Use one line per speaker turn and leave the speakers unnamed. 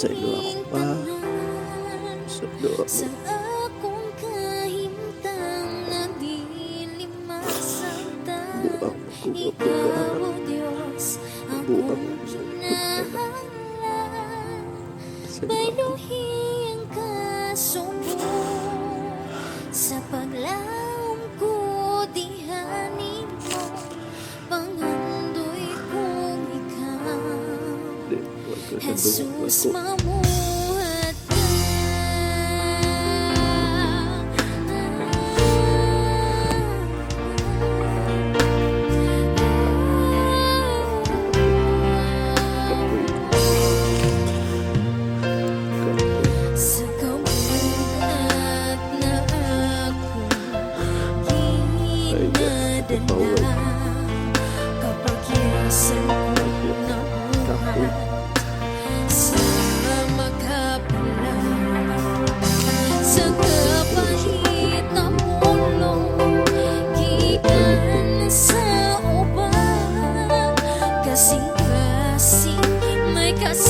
Pasaylo ako pa. Ako.
Sa akong kahimtang na dili masabtan
Buang
ang
Buang
kinahanglan
Pasaylo ako.
Sa paglaom Jesus mamuhat ka. Sa na ako. Ginadala assim, assim, make assim.